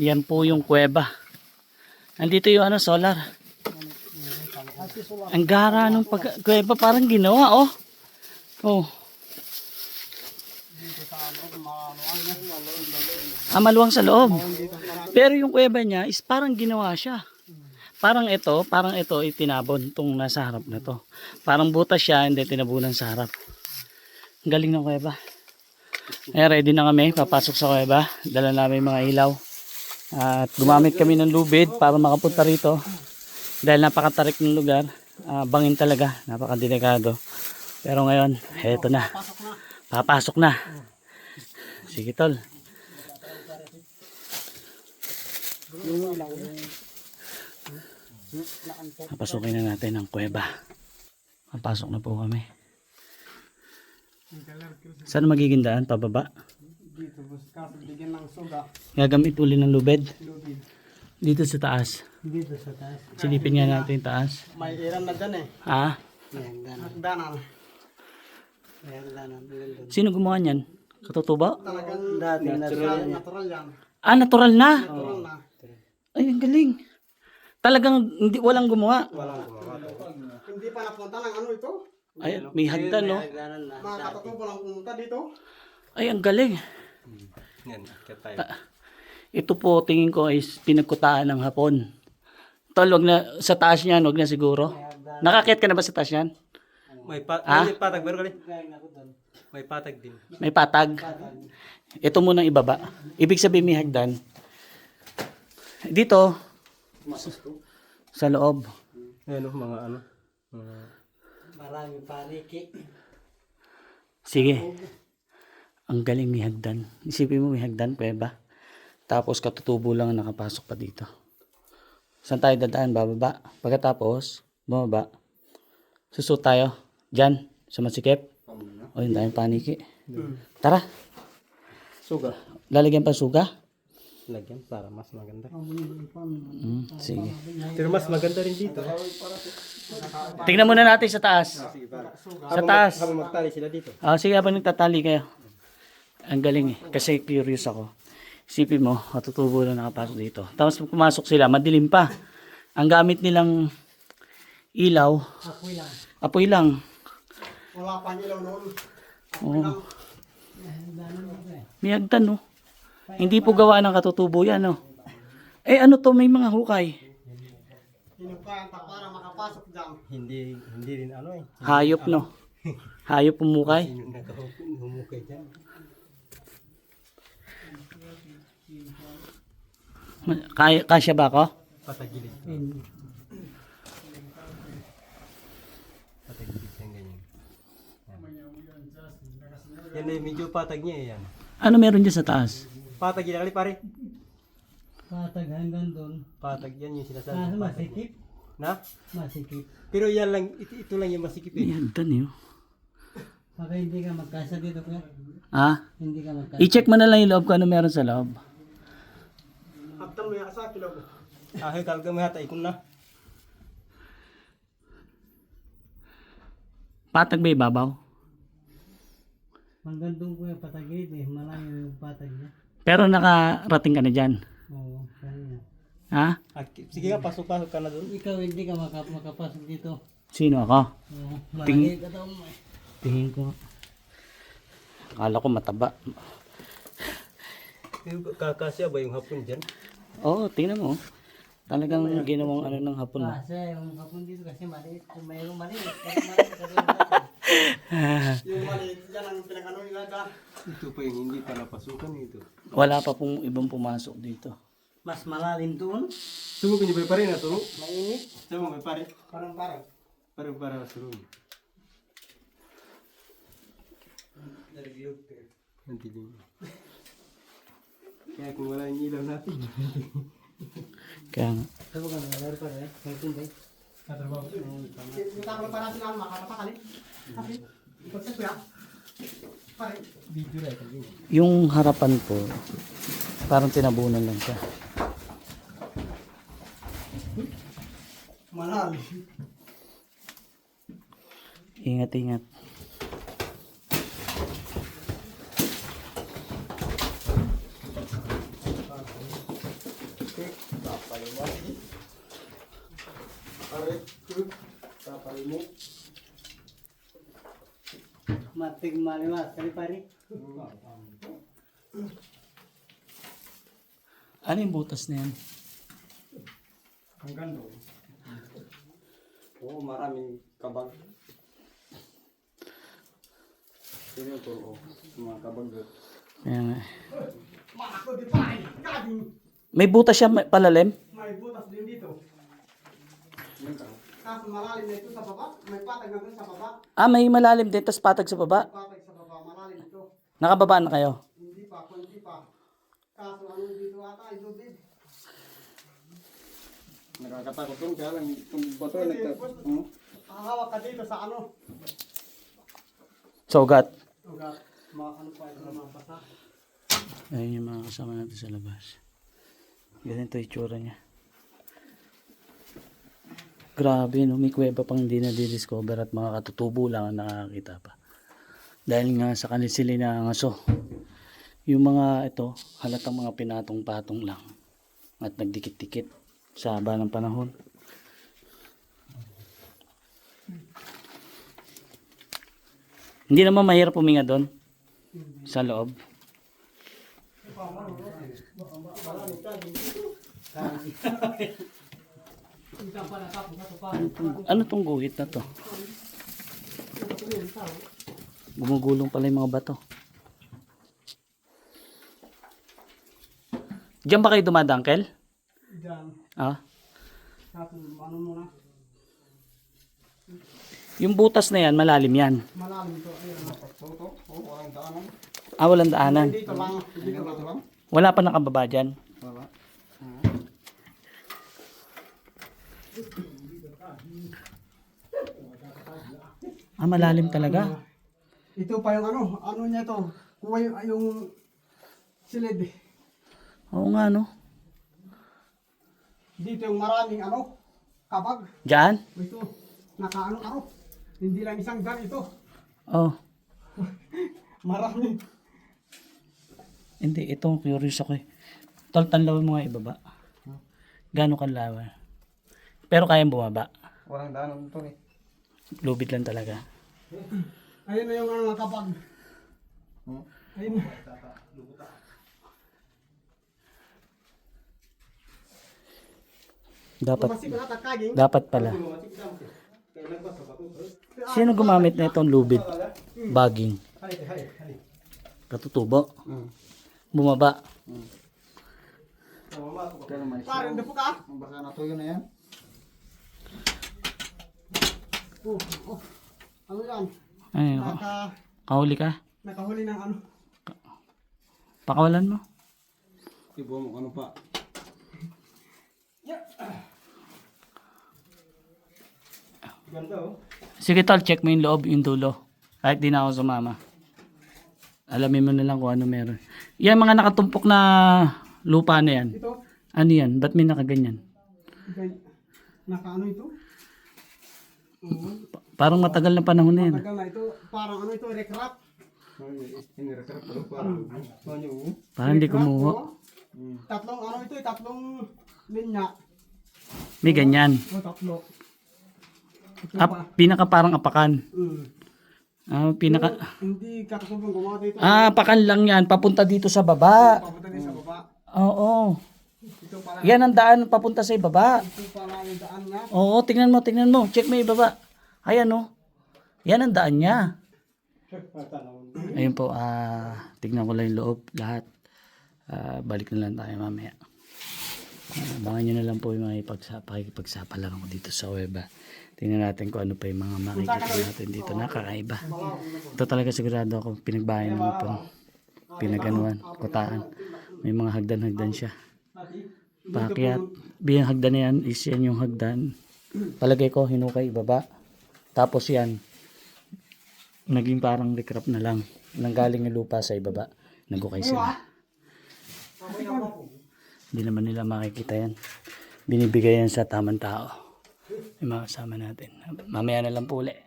Yan po yung kuweba. Nandito yung ano, solar. Ang gara nung pag kuweba parang ginawa, oh. Oh. Ah, maluwang sa loob. Pero yung kuweba niya is parang ginawa siya. Parang ito, parang ito itinabon tong nasa harap na to. Parang butas siya, hindi tinabunan sa harap. Ang galing ng kuweba. Ay, ready na kami, papasok sa kuweba. Dala namin mga ilaw. At gumamit kami ng lubid para makapunta rito. Dahil napakatarik ng lugar. Ah, bangin talaga, napakadelikado. Pero ngayon, heto na. Pasok na. Papasok na. Sige tol. Papasukin na natin ang kuweba. Papasok na po kami. Saan magiging daan? Pababa? Dito, kaso bigyan ng suga. Gagamit uli ng lubid. Lubid. Dito sa taas. Dito sa taas. Silipin nga natin yung taas. May iram na dyan eh. Ha? May hagdanan. May hagdanan. Doon. Sino gumawa niyan? Katutubo? Talagang dati natural, natural yan. Ah, natural na. Natural na. Ay, ang galing. Talagang hindi walang gumawa. Walang Hindi pa napunta ng ano ito. Ay, may hagdan, no? Mga katatubo lang pumunta dito. Ay, ang galing. Yan, kaya tayo. Ito po, tingin ko is pinagkutaan ng hapon. Tol, wag na, sa taas niyan, wag na siguro. Nakakit ka na ba sa taas niyan? May, pa Ah? may patag, meron ka rin? May patag din. May patag. Ito munang ibaba. Ibig sabihin may hagdan. Dito, sa loob. Ayan o, mga ano. Mga... Marami pariki. Sige. Ang galing may hagdan. Isipin mo may hagdan, pweba. Tapos katutubo lang ang nakapasok pa dito. Saan tayo dadaan? Bababa. Pagkatapos, bumaba. Susot tayo. Diyan, sa masikip. O yun tayong paniki. Tara, Suga. lalagyan pa suga. Lagyan para mas maganda. Mm, sige. Pero mas maganda rin dito. Tingnan muna natin sa taas. Sa taas. Habang magtali sila dito. Ah, sige, habang nagtatali kayo. Ang galing eh. Kasi curious ako. Isipin mo, matutubo lang nakapasok dito. Tapos pag pumasok sila, madilim pa. Ang gamit nilang ilaw, Apoy lang. apoy lang. Wala pa ilaw noon. Oh. May hagdan, no? Hindi po gawa ng katutubo yan, no? Eh, ano to? May mga hukay. Hinukayan pa para makapasok dyan. Hindi, hindi rin ano eh. Hayop, no? Hayop pumukay. Nakahumukay dyan. Kaya, kasya ba ako? Patagilid. Patagilid yan ganyan. Yan eh, medyo patag niya eh yan. Ano meron dyan sa taas? Patag yan, ali pare. Patag hanggang doon. Patag yan yung sinasabi. Ah, patag. masikip. Na? Masikip. Pero yan lang, ito, ito lang yung masikip eh. hagdan, eh. oh. Baka hindi ka magkasa dito kuya. Ah? Hindi ka magkasa. I-check mo na lang yung loob kung ano meron sa loob. Haptan mo yung asa kilo. Ah, talaga may hatay ko na. Patag ba ibabaw? Hanggang doon kuya patagid eh. Malayo yung patag niya. Pero nakarating ka na dyan. Oo. Ha? Ah, sige nga, pasok-pasok ka na doon. Ikaw hindi ka makap makapasok dito. Sino ako? Oo, Ting- malaki ka daw mo eh. Tingin ko. Akala ko mataba. Kakasya ba yung hapon dyan? Oo, tingnan mo. Talagang ginawang ano ng hapon. Kasi yung hapon dito kasi maliit. Kung mayroong maliit, mayroong maliit kasi yung maliit. Yung maliit dyan ang pinag-ano yung ada. Ito pa yung hindi pa napasukan ito. Wala pa pong ibang pumasok dito. Mas malalim doon. Sumo ko niya ba pare na sumo? Mainit. Sumo may pare. Parang parang. Pare para sumo. Nanti din. Kaya kung wala yung ilaw natin. Kaya nga. Ka na, meron pa rin. May tumbay. Katrabaho. Ko para sila makakapakali. Kasi. Video na ito. Yung harapan po, parang tinabunan lang siya. Malalim. Ingat, Matig maliwas. Kali pare. Ano yung butas na yan? Ang ganda. Oo, maraming kabag. Sino ito? Oh, mga kabag. Ayan nga. Mako di pare. Kading. May butas siya may- palalim? May butas din dito. Ka. Kaso malalim na ito sa baba. May patag na doon sa baba. Ah, may malalim din, tapos patag sa baba. Patag sa baba. Malalim ito. Nakababa na kayo. Hindi pa. Hindi pa. Kaso ano dito ata. Ito din. Nakakatakot doon, kaya lang itong bato ay nagta... Hmm? Hahawak ka dito sa ano. Sugat. Ugat. Mga ano pa ito na mga basa. Ayun yung mga kasama natin sa labas. Ganito yung itsura niya. Grabe, no? May kuweba pang hindi na di-discover at mga katutubo lang ang nakakita pa. Dahil nga sa kanil sila na ngaso. Yung mga ito, halatang mga pinatong-patong lang. At nagdikit-dikit sa haba ng panahon. Hindi naman mahirap puminga doon. Sa loob. Ano tong, ano tong guhit na to? Gumugulong pala yung mga bato. Diyan ba kayo dumadangkel? Diyan. Ah, ano yung butas na yan, malalim yan. Malalim ito. Ayun. Oo, walang daanan. Ah, walang daanan. Dito lang. Dito lang. Ito lang. Wala pa nakababa dyan. Wala. Ah, malalim talaga. Ito pa yung ano. Ano niya ito. Kuha yung, yung silid. Oo nga, no? Dito yung maraming ano. Kabag. Diyan? Ito. Nakaano ano. Hindi lang isang gan ito. Oh. Marami. Hindi, ito curious ako eh. Tol, tanlawin mo nga ibaba. Gano'ng kalawa? Pero kayang bumaba. Walang daanan ito eh. Lubid lang talaga. Ayun na yung ano ng kabag. Hmm? Ayun. Dapat, na takaging. dapat pala. Sino gumamit na itong lubid? Baging. Katutubo. Hmm. Bumaba. Kaya naman. Parang dapo ka. Ang basa na tuyo na yan. Oh, oh. Ano yan? Ay, Naka, kahuli ka? nakahuli ng ano. Pakawalan mo. Ibo mo ano pa. Ganda oh. Sige tol, check mo yung loob, yung dulo. Kahit di na ako sumama. Alamin mo na lang kung ano meron. Yan mga nakatumpok na lupa na yan. Ito. Ano yan? Ba't may nakaganyan? Gan- Naka ano ito? Parang matagal na panahon na yan. Tagal na ito. Parang ano ito, recrap. Ano? Parang hindi kumuha. Tatlong ano ito, eh, tatlong linya. May ganyan. O tatlo. Pa. pinaka parang apakan. Mm. Ah, pinaka... Hindi kakasubong gumawa dito. Ah, apakan lang yan. Papunta dito sa baba. Papunta din sa baba. Oo. Ito pala. Yan ang daan papunta sa ibaba. Oo, tingnan mo, tingnan mo. Check mo ibaba. Ayan oh. Yan ang daan niya. Ayun po, ah, tignan ko lang yung loob, lahat. Ah, balik na lang tayo mamaya. Ah, abangan nyo na lang po yung mga ipagsa, pakikipagsapan lang ako dito sa weba. Tingnan natin kung ano pa yung mga makikita natin dito. Nakakaiba. Ito talaga sigurado ako pinagbayan ng ipon. Pinaganuan, kutaan. May mga hagdan-hagdan siya. Pakyat. Biyang hagdan yan is yan yung hagdan. Palagay ko hinukay ibaba. Tapos yan. Naging parang recrap na lang. Nanggaling yung lupa sa ibaba. Nagukay sila. Hindi naman nila makikita yan. Binibigay yan sa tamang tao. Yung mga natin. Mamaya na lang po ulit.